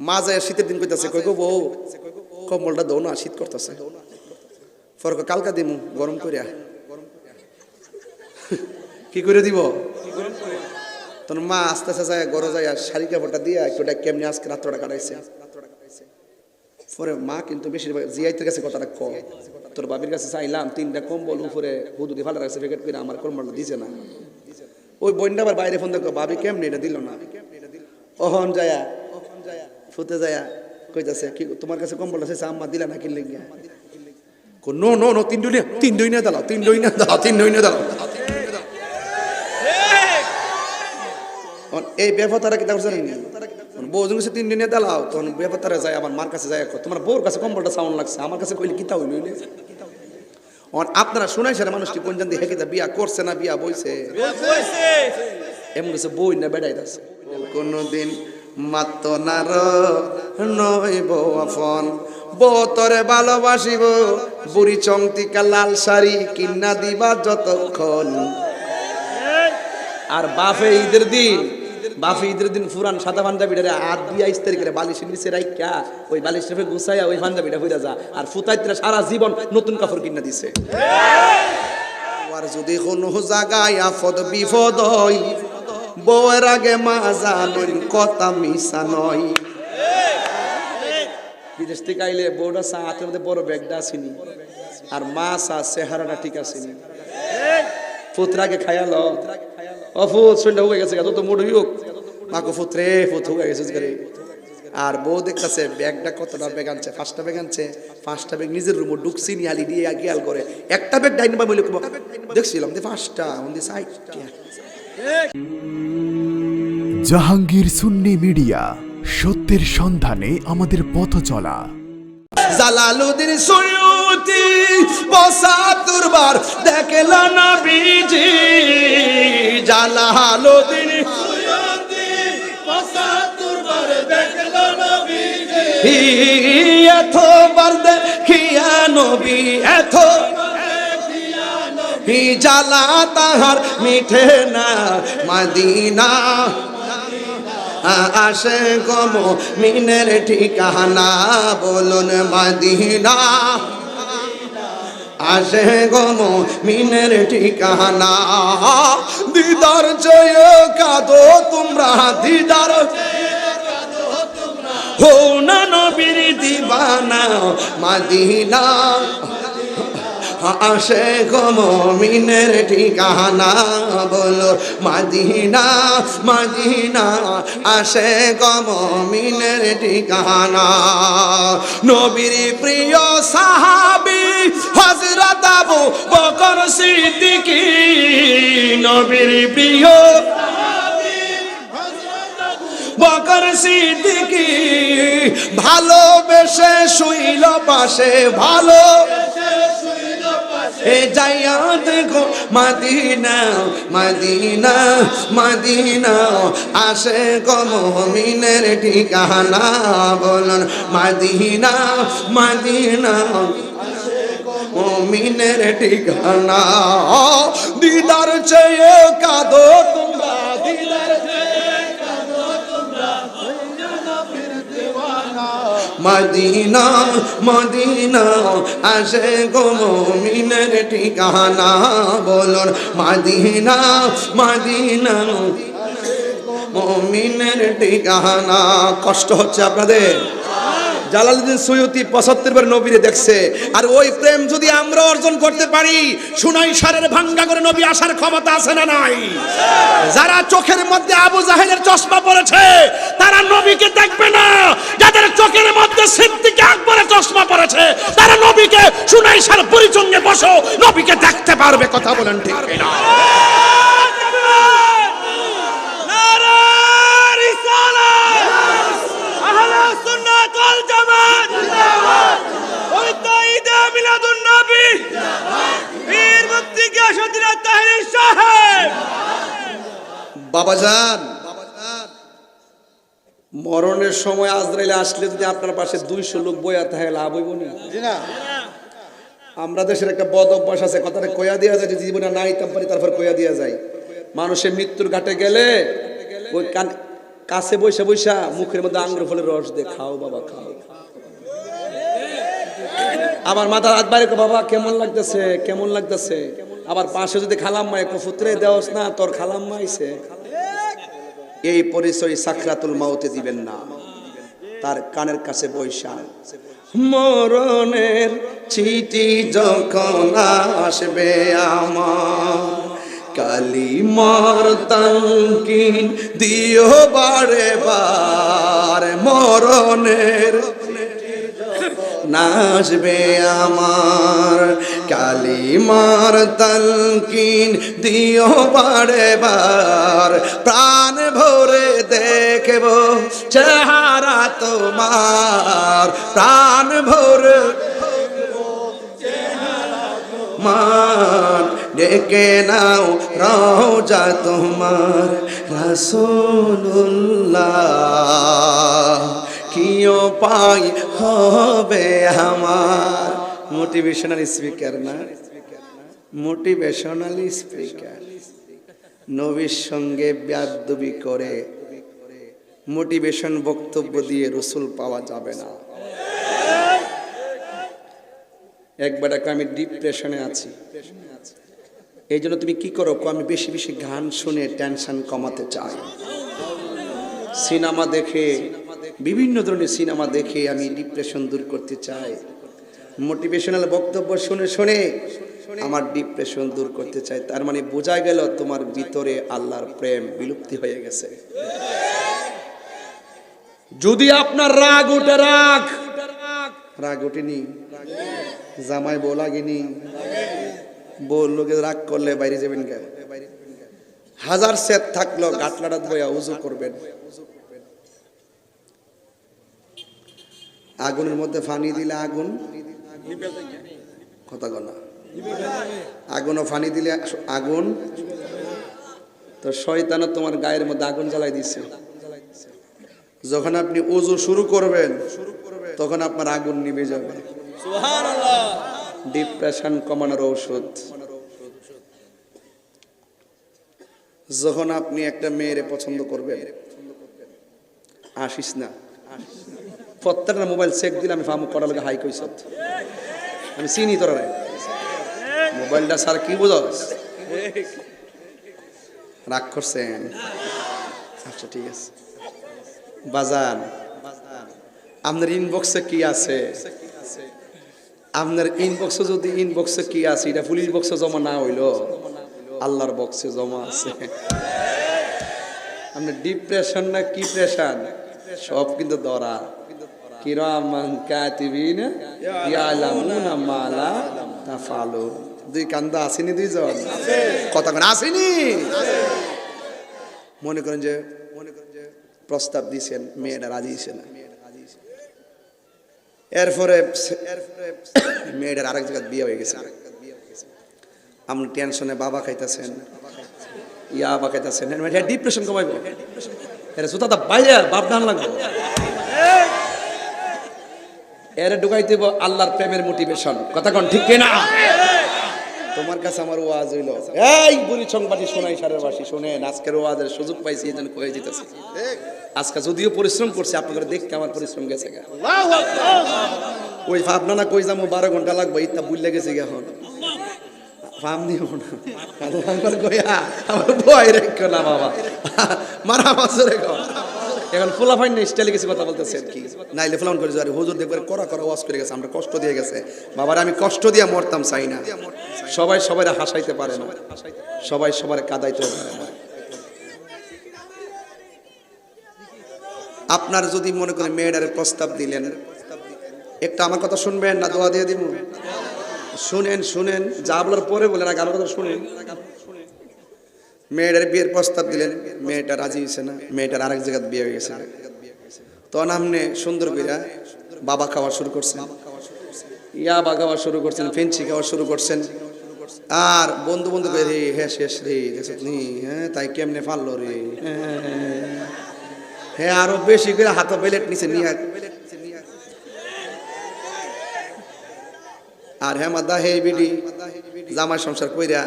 মা যায় শীতের দিন কইতাছে কই গো বউ কম্বলটা দৌ না শীত করতেছে। পরে কয়, কালকা দিমু গরম করিয়া কি করে দিব? তোর মা আস্তে আস্তে যায় গরো যায় শাড়ি কাপড়টা দিয়ে একটু কেমনি আজকে রাত্রটা কাটাইছে। পরে মা কিন্তু বেশিরভাগ জিয়াইতের কাছে কথাটা ক তোর বাবির কাছে চাইলাম তিনটা কম্বল উপরে হুদুদি ফালা রাখছে প্যাকেট করে আমার কম্বলটা দিছে না। ওই বোনটা আবার বাইরে ফোন দেখো বাবি কেমনি এটা দিল না? অহন যায়া ফুতে যায়া কইতাছে কি তোমার কাছে কম্বলটা চাইছে আম্মা দিলা না কিনলে গিয়া। নো নো নো তিন দুই তিন দুই না দাও তিন দুই না দাও তিন দুই না দাও অন- এই বেফতারা কিতা করছে বউজন কাছে তিন দিনে দিলাও তখন বেফতারা যায় আমার মার কাছে যায় তোমার বউর কাছে কম্বলটা সাউন্ড লাগছে আমার কাছে কইলে কিতা হইল হইলে? আপনারা শুনাই সেরা মানুষটি কোন জান হেকিতা বিয়া করছে না বিয়া বইছে? এমন কিছু বই না বেড়াই দাস কোনদিন মাত্ত নার নই বউ আফন বউ তরে ভালোবাসিব বুড়ি চংতিকা লাল শাড়ি কিন্না দিবা যতক্ষণ। আর বাফে ঈদের দিন বাফে ঈদের দিন ফুরান সাদা পাঞ্জাবিটা হাত দিয়ে ইস্তারি করে বালিশের নিচে রাইকা ওই বালিশ রেফে গুছাইয়া ওই পাঞ্জাবিটা হইরা যা। আর ফুতাইতরা সারা জীবন নতুন কাপড় কিনা দিছে। আর যদি কোনো জায়গায় আফদ বিপদ হয় বউয়ের আগে মা জানুন কথা মিশা নয়। বিদেশ থেকে আইলে বউটা চা, হাতের মধ্যে বড় ব্যাগটা আসেনি। আর মা চা, চেহারাটা ঠিক আসেনি। ফুতরাকে খায়ালো অফুত শরীরটা হয়ে গেছে তো মুড হইক মাকে ফুতরে ফুত হয়ে গেছে করে আর বউ দেখতেছে ব্যাগটা কতটা ব্যাগ আনছে, পাঁচটা ব্যাগ আনছে। পাঁচটা ব্যাগ নিজের রুমে ঢুকছি নি আলি দিয়ে গিয়াল করে। একটা ব্যাগ ডাইনি বা বলে দেখছিলাম যে পাঁচটা সাইডটা জাহাঙ্গীর সুন্নি মিডিয়া, সত্যের সন্ধানে আমাদের পথ চলা। জালালুদ্দিন সৈয়দি বসাতুর বার না বিজি জালালুদ্দিন এত বার দেখিয়া নবী এত জালা তাহার মিঠে না। মদিনা আসে গম মিনের ঠিকানা, বলুন মদিনা। আসে গম মিনের ঠিকানা। দিদার জয় কাদো তোমরা, দিদার হো না নবীর দিবানা, মদিনা। আসে মিনের ঠিকানা বলো, মাদিনা মাদিনা, আসে মিনের ঠিকানা। নবীর প্রিয় সাহাবি হজরত আবু বকর সিদ্দিকী, নবীর প্রিয় বকর সিদ্দিকী, ভালোবেসে শুইল পাশে, ভালো এ যাইয়া দেখো মাদিনা মাদিনা মাদিনা। আসে কমিনের ঠিকানা বলুন, মাদিনা মাদিনা। মমিনের ঠিকানা। দিদার চেয়ে কাদো মদিনা মদিনা আসে গো মমিনের ঠিকানা বলুন। মদিনা মদিনা মমিনের ঠিকানা। কষ্ট হচ্ছে আপনাদের? জালালুদ্দিন সৈয়দি পঁচাত্তর বার নবীরে দেখছে। আর ওই প্রেম যদি আমরা অর্জন করতে পারি, সুনাই সারের ভাঙ্গা করে নবী আসার ক্ষমতা আছে না নাই? যারা চোখের মধ্যে আবু জাহেলের চশমা পড়েছে তারা নবীকে দেখবে না। যাদের চোখের মধ্যে সিদ্দিকে আকবরের চশমা পড়েছে। তারা নবীকে সুনাই সার পরিচঙ্গে বসো নবীকে দেখতে পারবে কথা বলেন ঠিক না বাবাজান মরণের সময় আজরাইলে আসলে যদি আপনার পাশে দুইশো লোক বইয়া থাকে লাভ হইব না। আমরা দেশের একটা বদ অভ্যাস আছে কথাটা কয়া দেওয়া যায় যে জীবনে নাই তারপরে তারপর কয়া দেওয়া যায়। মানুষের মৃত্যুর ঘাটে গেলে ওই কান কাছে বৈশা বৈশা মুখের মধ্যে আঙ্গুর ফলের রস দে খাও বাবা খাও। আমার মাথার হাত বাইরে বাবা কেমন লাগতেছে কেমন লাগতেছে? আবার পাশে যদি খালাম মা একটু ফুতরে দেওস না তোর খালাম মাইছে এই পরিচয় সাক্ষাতুল মাউতে দিবেন না। তার কানের কাছে বৈশা মরণের চিঠি যখন আসবে আমার কালি মর তঙ্কিন দিও বারে বার। মরণের নাচবে আমার। কালি মার তলকিন দিও বারে বার প্রাণ ভরে দেখব চেহারা তোমার। প্রাণ ভরে মান ডেকে নাও রওজা তোমার। রাসূলুল্লাহ। কিও পাই হবে আমার। মোটিভেশনাল স্পিকার না? মোটিভেশনাল স্পিকার নবীর সঙ্গে ব্যাদবি করে মোটিভেশন বক্তব্য দিয়ে রসুল পাওয়া যাবে না। একবার আমি ডিপ্রেশনে আছি। এই জন্য তুমি কি করো? আমি বেশি বেশি গান শুনে টেনশন কমাতে চাই। সিনেমা দেখে বিভিন্ন ধরনের সিনেমা দেখে আমি ডিপ্রেশন দূর করতে চাই। মোটিভেশনাল বক্তব্য শুনে শুনে আমার ডিপ্রেশন দূর করতে চাই। তার মানে বোঝা গেল তোমার ভিতরে আল্লাহর প্রেম বিলুপ্তি হয়ে গেছে। যদি আপনার রাগ ওঠে, রাগ। রাগ ওঠেনি। জামাই বউ লাগেনি। বউ রাগ করলে বাইরে যাবেন কে হাজার সেট থাকল, গাটলাটা বইয়া উজু করবেন। আগুনের মধ্যে ফানি দিলে আগুন। কথা গনা আগুনও ফানি দিলে আগুন। তো শয়তানও তোমার গায়ের মধ্যে আগুন জ্বালাই দিছে। যখন আপনি উজু শুরু করবেন তখন আপনার আগুন নিভে যাবে। ডিপ্রেশন কমানোর ঔষধ। যখন আপনি একটা মেয়েরে পছন্দ করবেন আসিস না। প্রত্যেকটা মোবাইল চেক দিলে আমি ফার্ম করার লগে হাই কইস আমি চিনি তোরা মোবাইলটা স্যার কি বুঝস রাগ করছেন আচ্ছা ঠিক আছে। বাজান, আপনার ইনবক্সে কি আছে? আপনার ইনবক্সে যদি ইনবক্সে কি আছে, এটা পুলিশ বক্সে জমা না হইল, আল্লাহর বক্সে জমা আছে। আপনার ডিপ্রেশন না কি প্রেশন সব কিন্তু ধরা। কিরামান কাতিবিন ইয়ালামুনা মালা তাফালু দুই কান্দা আসেনি দুইজন কথা কোন আসেনি মনে করেন যে মনে করেন যে প্রস্তাব দিয়েছেন মেয়েটা রাজি হয়েছে না এরপরে এরপরে মেয়েটার আরেক জায়গায় বিয়ে হয়ে গেছে আপনি টেনশনে বাবা খাইতেছেন ইয়া বাবা খাইতেছেন ডিপ্রেশন কমাইব এর সুতা বাইরে বাপ ডান লাগবে এর ঢুকাই দিব আল্লাহর প্রেমের মোটিভেশন কথা কোন ঠিক কিনা? তোমার কাছে আমার ওয়াজ হইল। এই বুড়ি সংবাদী শোনাই সারের বাসি শোনেন আজকের ওয়াজের সুযোগ পাইছি এই জন্য কয়ে যেতেছি আজকে যদিও পরিশ্রম করছে আপনাদের দেখতে আমার পরিশ্রম গেছে গা। ওই ভাবনা না কই যাব বারো ঘণ্টা লাগবে ইত্যা বুঝলে গেছে এখন। ফার্ম দিও না। আমার কইয়া আমার ভয় রেখো না বাবা। মারা মাছ রেখো। এখন ফুলা ফাইন স্টাইলে কিছু কথা বলতেছে আর কি। নাইলে ফুলান করে যারে হুজুর দেখবে করা করা ওয়াজ করে গেছে আমরা কষ্ট দিয়ে গেছে। বাবার আমি কষ্ট দিয়ে মরতাম চাই না। সবাই সবাই হাসাইতে পারে না। সবাই সবার কাদাইতে পারে না। আপনার যদি মনে করেন মেয়েটারে প্রস্তাব দিলেন একটা আমার কথা শুনবেন না দোয়া দিয়ে দিব? শুনেন শুনেন যা বলার পরে বলেন আগে আমার কথা শুনেন। মেয়েটার বিয়ের প্রস্তাব দিলেন, মেয়েটা রাজি হয়েছে না, মেয়েটার আরেক জায়গায় বিয়ে হয়ে গেছে। তখন আপনি সুন্দর কইরা বাবা খাওয়া শুরু করছেন। ইয়া বা খাওয়া শুরু করছেন ফেন্সি খাওয়া শুরু করছেন। আর বন্ধু বন্ধু রে হ্যাঁ শেষ রে হ্যাঁ তাই কেমনে পারল রে? হ্যাঁ আরও বেশি করে হাতে বেলেট নিচে নিয়ে আর হেমাদা হে বিডি জামাই সংসার কইরা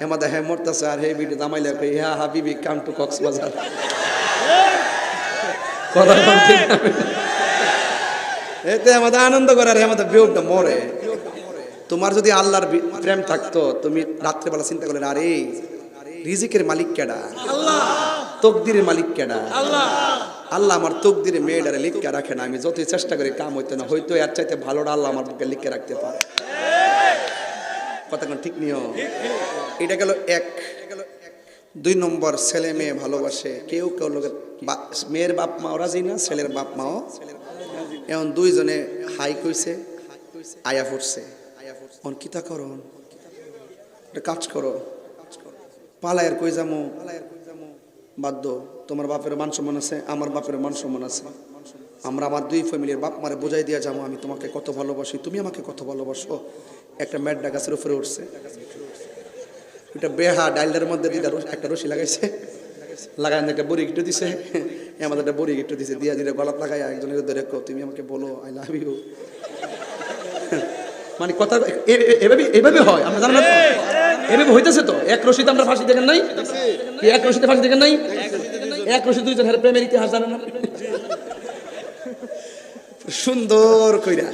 হেমাদা হে মরতাছে আর হে বিডি জামাইলা কই হ্যাঁ হাবিবি কাম টু কক্সবাজার। এতে আমাদের আনন্দ করার আমাদের বিয়োগটা মরে। তোমার যদি আল্লাহর প্রেম থাকতো, তুমি রাত্রেবেলা চিন্তা করলেন আরে, রিজিকের মালিক কেডা? তকদিরের মালিক কেডা? আল্লাহ আমার তকদিরে মেয়েটারে লিখকে রাখে না, আমি যতই চেষ্টা করি কাম হইতো না হয়তো এর চাইতে ভালোটা আল্লাহ আমার বুকে লিখকে রাখতে পারে। কথা ঠিক নিও। এটা গেল এক। দুই নম্বর, ছেলে মেয়ে ভালোবাসে। কেউ কেউ লোকের মেয়ের বাপ মাও রাজি না, ছেলের বাপ মাও এখন দুইজনে হাই কইছে, আয়া ফুটছে। এখন কিতা করো কাজ করো। পালায়ের কই যামো? বাধ্য। তোমার বাপের মান সম্মান আছে, আমার বাপের মান সম্মান আছে। আমরা আমার দুই ফ্যামিলির বাপ মারে বোঝাই দিয়ে যাব আমি তোমাকে কত ভালোবাসি। তুমি আমাকে কত ভালোবাসো। একটা ম্যাডা গাছের উপরে উঠছে। এটা বেহা ডাইলের মধ্যে একটা রশি লাগাইছে। লাগাই একটা বড়ি গিট্টু দিছে। আমাদের একটা বড়ি গিট্টু দিছে, দিয়া দিলে গলাত লাগাই একজনের ধরে তুমি আমাকে বলো আই লাভ ইউ মানে কথা এভাবে এভাবে হয়, আমরা জানেন না এভাবে হইতেছে তো। এক রশিতে আমরা ফাঁসি দেখেন নাই? এক রশিতে ফাঁসি দেখেন নাই? এক রশি দুইজন হারে প্রেমের ইতিহাস জানেন না? সুন্দর কইরা।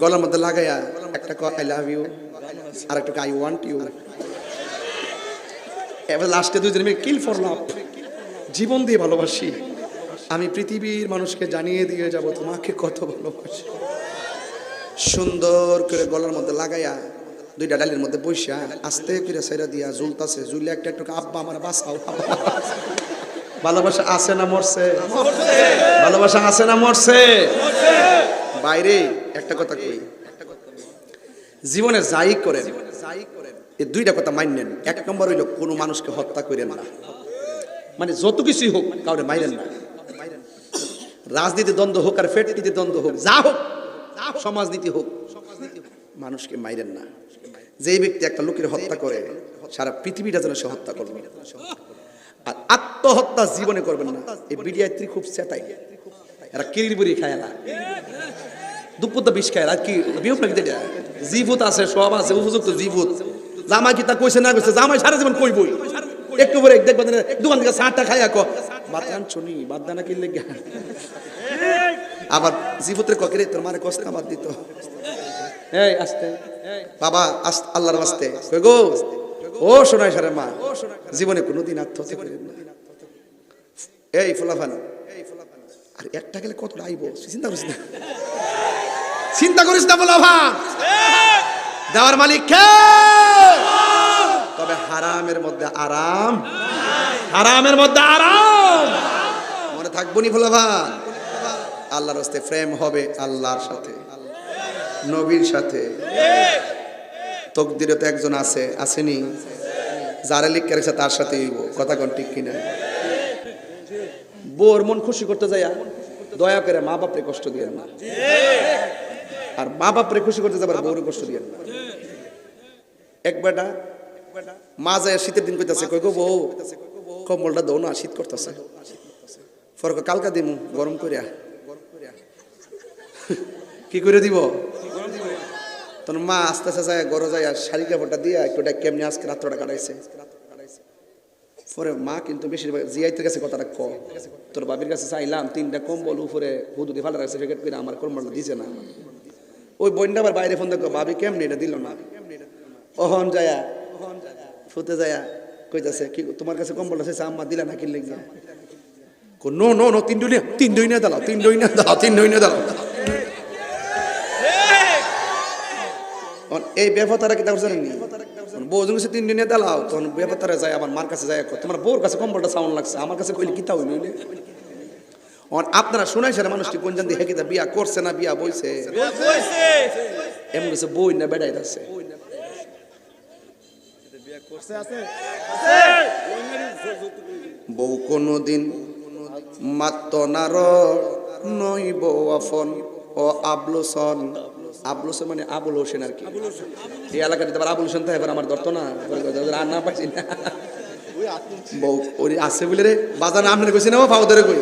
গলার মধ্যে লাগাইয়া একটা আই লাভ ইউ আর একটা আই ওয়ান্ট ইউ এবার লাস্টে দুইজন মিলে কিল ফর লাভ জীবন দিয়ে ভালোবাসি। আমি পৃথিবীর মানুষকে জানিয়ে দিয়ে যাব তোমাকে কত ভালোবাসি। সুন্দর করে গলার মধ্যে লাগাইয়া দুইটা ডালের মধ্যে বসিয়া আস্তে করে সেরা দিয়া ঝুলতাছে ঝুলে একটা একটু আব্বা আমার বাসাও ভালোবাসা আছে না মরছে? ভালোবাসা আছে না মরছে। বাইরে একটা কথা কই জীবনে যাই করেন, এই দুইটা কথা মানলেন এক নম্বর হইল, কোনো মানুষকে হত্যা করেন না। মানে যত কিছুই হোক, কাউরে মাইরেন না। রাজনীতি দ্বন্দ্ব হোক আর ফেটনীতি দ্বন্দ্ব হোক, যা হোক, সমাজনীতি হোক, মানুষকে মাইরেন না। যেই ব্যক্তি একটা লোকের হত্যা করে, সারা পৃথিবীটা যেন সে হত্যা করবে। আর আত্মহত্যা জীবনে করবেন না। এই বিডিয়াত্রী খুব চেতাই এরা বুড়ি খায় না। দুপুর তো বিষ খায় আর কি বিহুক নাকি এটা জিভূত আছে, সব আছে, উপযুক্ত জিভূত। জামাই কি তা কইছে না কইছে? জামাই সারা জীবন কইবই একটু পরে দেখবেন দোকান থেকে চাটা খাইয়া ক বাদ গান শুনি বাদ দানা কিনলে আবার জিভূতের ককেরে তোর মারে কষ্ট আমার দিত। এই, আস্তে। বাবা আল্লাহর আস্তে কই গো? ও সোনাই সারে মা। জীবনে কোনোদিন আত্মহত্যা করেন না। এই ফুলাফান আর একটা গেলে কত আইব? চিন্তা করিস না। চিন্তা করিস না বলো ফুলাফান দেওয়ার মালিক কে? তবে হারামের মধ্যে আরাম। হারামের মধ্যে আরাম। মনে থাকব নি ফুলাফান আল্লাহর হস্তে প্রেম হবে আল্লাহর সাথে। নবীর সাথে। তকদিরে তো একজন আছে, আসেনি। যারা লিখ রেখেছে তার সাথে কথা কোন ঠিক কিনা? বোর মন খুশি করতে যাইয়া দয়া করে মা বাপরে কষ্ট দিয়ে না। আর মা বাপরে খুশি করতে যাবার বউরে কষ্ট দিয়েন না এক বেটা, মা যায় শীতের দিন কইতাছে, কই গো বউ, কম্বলটা দৌ না, শীত করতেছে। ফরক কালকা দিমু, গরম করিয়া কি করে দিব? তোর মা আস্তে আস্তে যায় গরো যায় আর শাড়ি কাপড়টা দিয়ে একটু কেমনি আজকে রাত্রটা কাটাইছে। পরে মা কিন্তু বেশিরভাগ জিয়াইতের কাছে কথাটা ক, তোর বাবির কাছে চাইলাম তিনটা কম্বল উপরে হুদুদি ফালা রাখছে ফেকেট করে আমার কম্বলটা দিছে না। ওই বোনটা আবার বাইরে ফোন দেখো বাবি কেমনি এটা দিল না? অহন যায়া। ফুতে যায়া। কইতাছে, কি তোমার কাছে কম্বলটা চাইছে আম্মা দিলা না কিনলে গিয়া। নো নো নো, তিন দুই তিন দুই না দাও, তিন দুই না দাও, তিন দুই না দাও এই ব্যাপারটা কি তার জানেন বউ যখন সে তিন দিনে দিলাও, তখন ব্যাপারটা যায় আমার মার কাছে যায় তোমার বউর কাছে কম্বলটা সাউন্ড লাগছে, আমার কাছে কইলে কিতা হইল? আপনারা শুনাই সেরা মানুষটি কোন জান দিয়ে কিতা বিয়া করছে না বিয়া বইছে এমন কিছু বই না বেড়াই আছে বউ কোনদিন মাত্ত নার নই বউ আফন ও আবলুসন আবলুসন মানে আবুল হোসেন আর কি এই এলাকাতে আবার আবুল হোসেন থাকে এবার আমার ধরতো না আর না পাইছি না বউ ওরি আছে বলে রে বাজার আপনার কইছি না পাও ধরে কই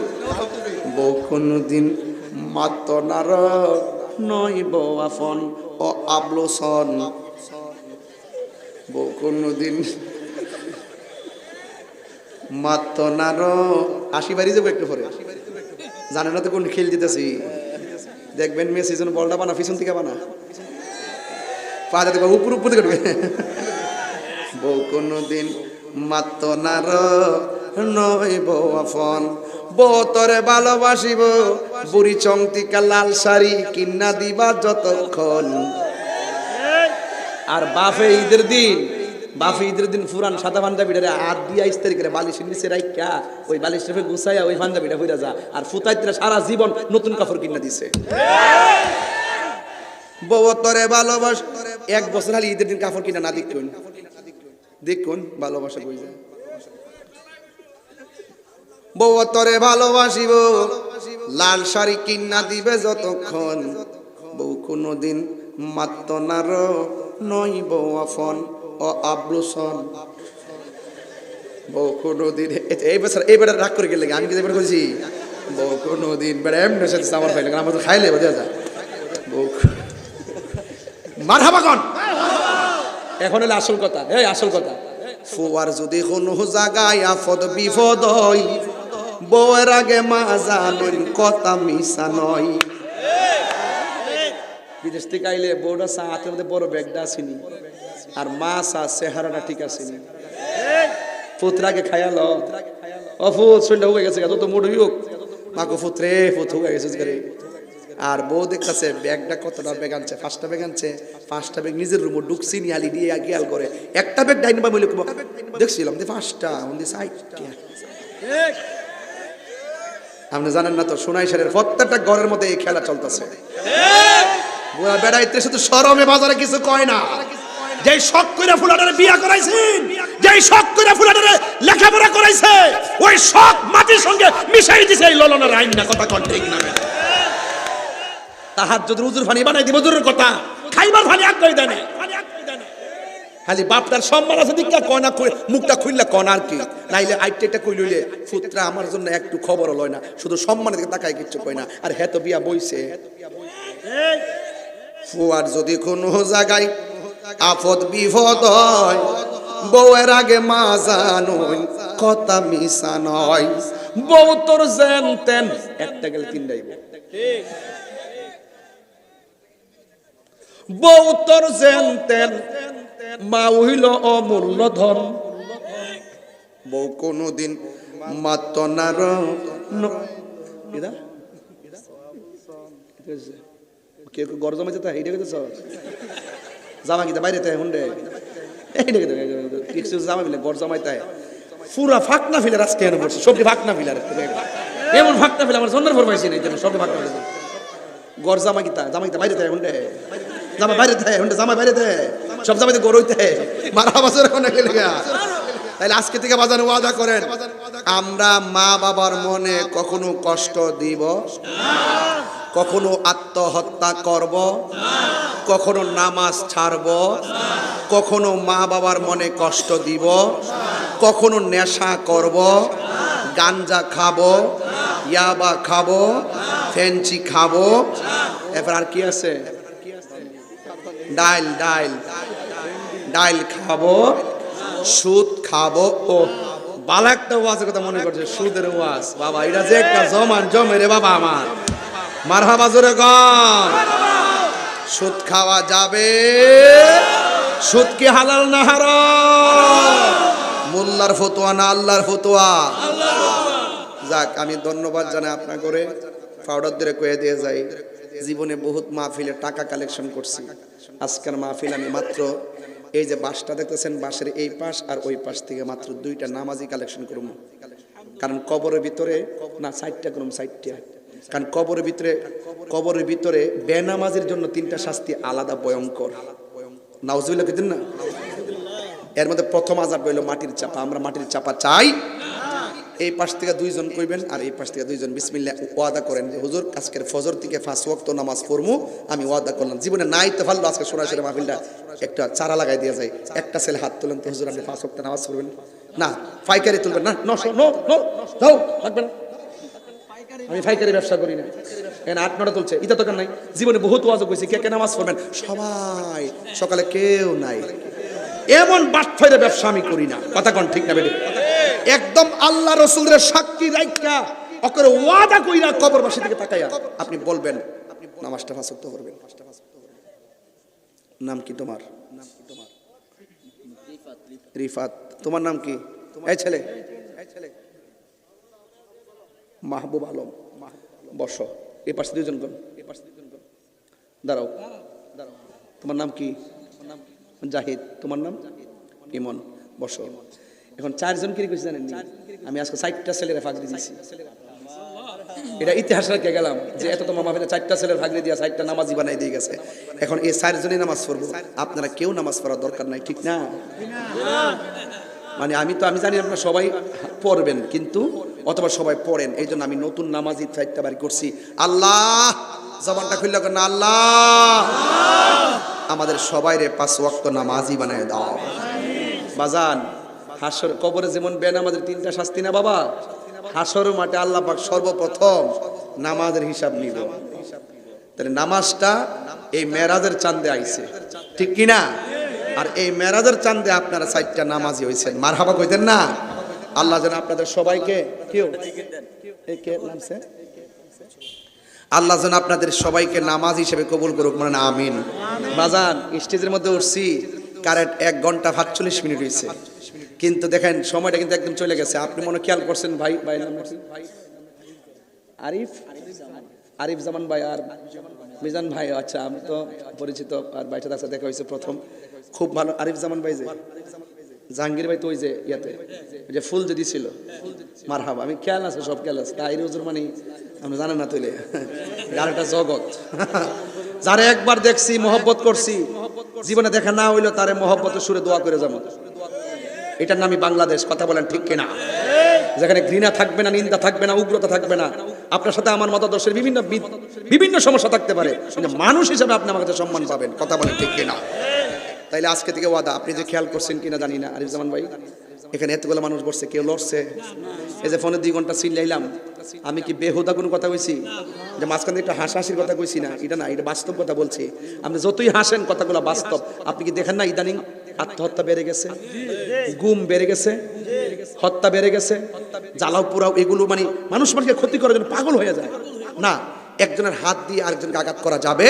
বউ কোনদিন মাত্ত নার নই বউ আফন ও আবলুসন বউ কোনদিন মাত্র নার আশি বাড়ি যাব একটু পরে। জানে না তো কোন খেল দিতেছি। দেখবেন মেসি যেন বলটা বানা, পিছন থেকে বানা। পা যাতে উপর উপর থেকে ঢুকে। বউ কোনদিন মাত্র নার নই বউ আফন বউ তরে ভালোবাসিব, বুড়ি চংতিকা লাল শাড়ি কিন্না দিবা যতক্ষণ। আর বাফে ঈদের দিন বাফে ঈদের দিন ফুরান সাদা পাঞ্জাবিটারে আর দিয়া ইস্তারি করে বালিশের নিচে রাইকা ওই বালিশ রেফে গুছাইয়া ওই পাঞ্জাবিটা হইরা যা। আর ফুতাইতরা সারা জীবন নতুন কাপড় কিনা দিছে। বউ তরে ভালোবাস, এক বছর খালি ঈদের দিন কাপড় কিনা না দেখুন। দেখুন, ভালোবাসা কই যায়। বউ তরে ভালোবাসিব। লাল শাড়ি কিনা দিবে যতক্ষণ। বউ কোনদিন মাত্র নার নই বউ আফন ও আব্লুসন বউ কোনদিন এই বছর এই বেটা রাগ করে গেলে আমি কিন্তু এবার বলছি, বউ কোনদিন বেড়া এমনি সাথে আমার খাইলে আমার তো খাইলে বোঝা যায় বউ মারহাবাগন এখন হলো আসল কথা, এই আসল কথা। ফুয়ার যদি কোনো জায়গায় আফদ বিপদ হয় বউয়ের আগে মা জানুন কথা মিশা নয়। বিদেশ থেকে আইলে বউটা চা হাতের মধ্যে বড় ব্যাগটা আসেনি। আর মা চা চেহারাটা ঠিক আসেনি। পুত্রাকে খায়াল অফুত শরীরটা হয়ে গেছে তো মোট হোক। মাকে পুত্রে পুত হয়ে গেছে করে আর বউ দেখতেছে ব্যাগটা কতটা ব্যাগ আনছে, পাঁচটা ব্যাগ আনছে। পাঁচটা ব্যাগ নিজের রুমে ঢুকছি নি আলি দিয়ে গিয়াল করে। একটা ব্যাগ ডাইন বলে দেখছিলাম যে পাঁচটা আমাদের সাইডটা। জানেন না তো, সোনাই সারের প্রত্যেকটা ঘরের মধ্যে এই খেলা চলতেছে। বুড়া বেড়াইতে শুধু সরমে বাজারে কিছু কয় না। যেই শখ কইরা ফুলাটারে বিয়া করাইছেন, যেই শখ কইরা ফুলাটারে লেখাপড়া করাইছে ওই শখ মাটির সঙ্গে মিশাই দিছে, এই ললনের আইন না, কথা কন ঠিক না তাহার যদি উজুর ফানি বানাই দিব উজুরের কথা, খাইবার ফানি আগ্রহ দেয় খালি বাপটার সম্মান আছে দিকটা কনা মুখটা খুললে কন আর কি? নাইলে আইটে এটা কই লইলে পুত্রা আমার জন্য একটু খবর লয় না, শুধু সম্মানের দিকে তাকায় কিচ্ছু কই না। আর হেতো বিয়া বইছে। ফুয়ার যদি কোনো জায়গায় আফদ বিপদ হয়, বউয়ের আগে মা জানুন, কথা মিশা নয়। বউ তোর জেন তেন, একটা গেলে তিনটাই বউ। বউ তোর জেন তেন মা হইল অমূল্য ধন বউ কোনদিন মাত্র নার কেউ কেউ গরজ জমাইছে তা, এইটা কইতেছ জামা কিতা বাইরে তাই, হুন্ডে। এইটা কিছু জামা বিলে গরজ জমাই তাই। পুরা ফাঁকনা ফিলে আজকে এনে পড়ছে, সবটি ফাঁকনা ফিলার এমন ফাঁকনা ফিলে আমার জন্মের পর পাইছি না, এই জন্য সবটি ফাঁকনা ফিলে গর জামা কিতা জামা কিতা বাইরে তাই, হুন্ডে? জামা বাইরে তাই, হুন্ডে, জামা বাইরে তাই। সব জামাইতে গর হইতে বছর তাইলে আজকে থেকে বাজার ওয়াদা করেন, আমরা মা বাবার মনে কখনো কষ্ট দিব, কখনো আত্মহত্যা করব, কখনো নামাজ ছাড়ব, কখনো মা বাবার মনে কষ্ট দিব, কখনো নেশা করব, গাঞ্জা খাব, ইয়াবা খাব, ফেঞ্চি খাব। এবার আর কি আছে? ডাইল ডাইল। ডাইল খাব, সুদ খাব। ও বালা একটা ওয়াজের কথা মনে করছে, সুদের ওয়াজ। বাবা, এটা যে একটা জমান, জমে রে বাবা আমার। মারহাবা, জোরে গন সুদ খাওয়া যাবে। সুদ কি হালাল না হারাম? মোল্লার ফতোয়া না আল্লাহর ফতোয়া? যাক, আমি ধন্যবাদ জানাই আপনা করে পাউডার ধরে কয়ে দিয়ে যাই। জীবনে বহুত মাহফিলে টাকা কালেকশন করছি। আজকের মাহফিল আমি মাত্র এই যে বাসটা দেখতেছেন, বাসের এই পাশ আর ওই পাশ থেকে মাত্র দুইটা নামাজি কালেকশন করুম। কারণ কবরের ভিতরে, না সাইডটা করুম সাইডটা কারণ কবরের ভিতরে কবরের ভিতরে বেনামাজির জন্য তিনটা শাস্তি আলাদা, ভয়ঙ্কর। নাউজুবিল্লাহ না? এর মধ্যে প্রথম আজাব হইল মাটির চাপা। আমরা মাটির চাপা চাই। এই পাশ থেকে দুইজন কইবেন আর এই পাশ থেকে দুইজন বিসমিল্লাহ ওয়াদা করেন যে, হুজুর, আজকের ফজর থেকে পাঁচ ওয়াক্ত নামাজ পড়মু, আমি ওয়াদা করলাম। জীবনে নাই তো ভালো আজকে সরাসরি মাহফিলটা একটা চারা লাগাই দিয়ে যায়। একটা ছেলে হাত তুলেন তো, হুজুর, আপনি পাঁচ ওয়াক্ত নামাজ পড়বেন। না, পাইকারি তুলবেন না। নশো, নো নো যাও লাগবে আমি ফাইকারি ব্যবসা করি না। এখানে আট, নটা তুলছে ইটা তো কেন নাই? জীবনে বহুত ওয়াজ কইছি, কে কে নামাজ পড়বেন? সবাই, সকালে কেউ নাই। এমন বাটফাইরে ব্যবসা আমি করি না। কথা কোন ঠিক না বেটি? একদম আল্লাহ রসুলের সাক্ষী রাইখা, অকরে ওয়াদা কইরা কবরবাসী দিকে তাকাইয়া আপনি বলবেন, নামাজটা ফাঁসক্ত করবেন। নাম কি তোমার? নাম কি তোমার রিফাত। তোমার নাম কি? এই ছেলে। মাহবুব আলম। বর্ষ এই পাশে দুজন এই পাশে দুজন কোন দাঁড়াও। দাঁড়াও তোমার নাম কি? জাহিদ। তোমার নাম? ইমন। বর্ষ এখন চারজন কি করেছে জানেন আমি আজকে চারটা ছেলেরা ফাঁকরি দিয়েছি। এটা ইতিহাস রেখে গেলাম যে এত তো মাহফিলে চারটা ছেলের ভাগরে দিয়া চারটা নামাজি বানাই দিয়ে গেছে। এখন এই চারজনই নামাজ পড়ব। আপনারা কেউ নামাজ পড়ার দরকার নাই ঠিক না? মানে আমি তো আমি জানি আপনারা সবাই পড়বেন কিন্তু অথবা সবাই পড়েন। এই জন্য আমি নতুন নামাজি চারটা বাড়ি করছি। আল্লাহ! জবানটা খুললে না আল্লাহ! আমাদের সবাই রে পাঁচ ওয়াক্ত নামাজি বানায় দাও। বাজান হাসর, কবরে যেমন বেন, আমাদের তিনটা শাস্তি না বাবা? হাসর মাঠে আল্লাহ পাক সর্বপ্রথম নামাজের হিসাব নিব তাহলে নামাজটা এই মেরাজের চান্দে আইছে। ঠিক কি না? আর এই মেরাজের চান্দে আপনারা চারটা নামাজি হয়েছেন মার হাবা কইতেন না? আল্লাহ যেন আপনাদের সবাইকে কেউ নামছে? আল্লাহ যেন আপনাদের সবাইকে নামাজ হিসেবে কবুল করুক। মানে আমিন। বাজান, স্টেজের মধ্যে উঠছি। কারেন্ট এক ঘণ্টা সাতচল্লিশ মিনিট হয়েছে কিন্তু দেখেন, সময়টা কিন্তু একদম চলে গেছে। আপনি মনে খেয়াল করছেন ভাই ভাই? আরিফ? আরিফ জামান ভাই আর মিজান ভাই আচ্ছা আমি তো পরিচিত আর ভাইটার কাছে দেখা হয়েছে প্রথম। খুব ভালো। আরিফ জামান ভাই যে, জাহাঙ্গীর ভাই তো ওই যে ইয়াতে যে ফুল যদি ছিল। মারহাব, আমি খেয়াল আছে, সব খেয়াল আছে। তাই হুজুর মানে আপনি জানেন না তুইলে। আর একটা জগৎ। যারা একবার দেখছি, মহব্বত করছি, জীবনে দেখা না হইল তারে মহব্বতের সুরে দোয়া করে যাব। এটার নামই বাংলাদেশ, কথা বলেন ঠিক কিনা? যেখানে ঘৃণা থাকবে না, নিন্দা থাকবে না, উগ্রতা থাকবে না। আপনার সাথে আমার মতাদর্শের বিভিন্ন বিভিন্ন সমস্যা থাকতে পারে, কিন্তু মানুষ হিসাবে আপনি আমার কাছে সম্মান পাবেন, কথা বলেন ঠিক কিনা? তাইলে আজকে থেকে ওয়াদা, আপনি যে খেয়াল করছেন কিনা জানি না আরিফ জামান ভাই। এখানে এতগুলো মানুষ বসছে, কেউ লড়ছে। এই যে ফোনে দুই ঘণ্টা চিল্লাইলাম আমি কি বেহুদা কোনো কথা কইছি? যে মাঝখান একটা হাসাহাসির কথা কইছি না, এটা না, এটা বাস্তব কথা বলছি। আপনি যতই হাসেন, কথাগুলো বাস্তব। আপনি কি দেখেন না ইদানিং? আত্মহত্যা বেড়ে গেছে, গুম বেড়ে গেছে, হত্যা বেড়ে গেছে, জ্বালাও পুরাও এগুলো মানে মানুষ মানুষকে ক্ষতি করার জন্য পাগল হয়ে যায়। না, একজনের হাত দিয়ে আরেকজনকে আঘাত করা যাবে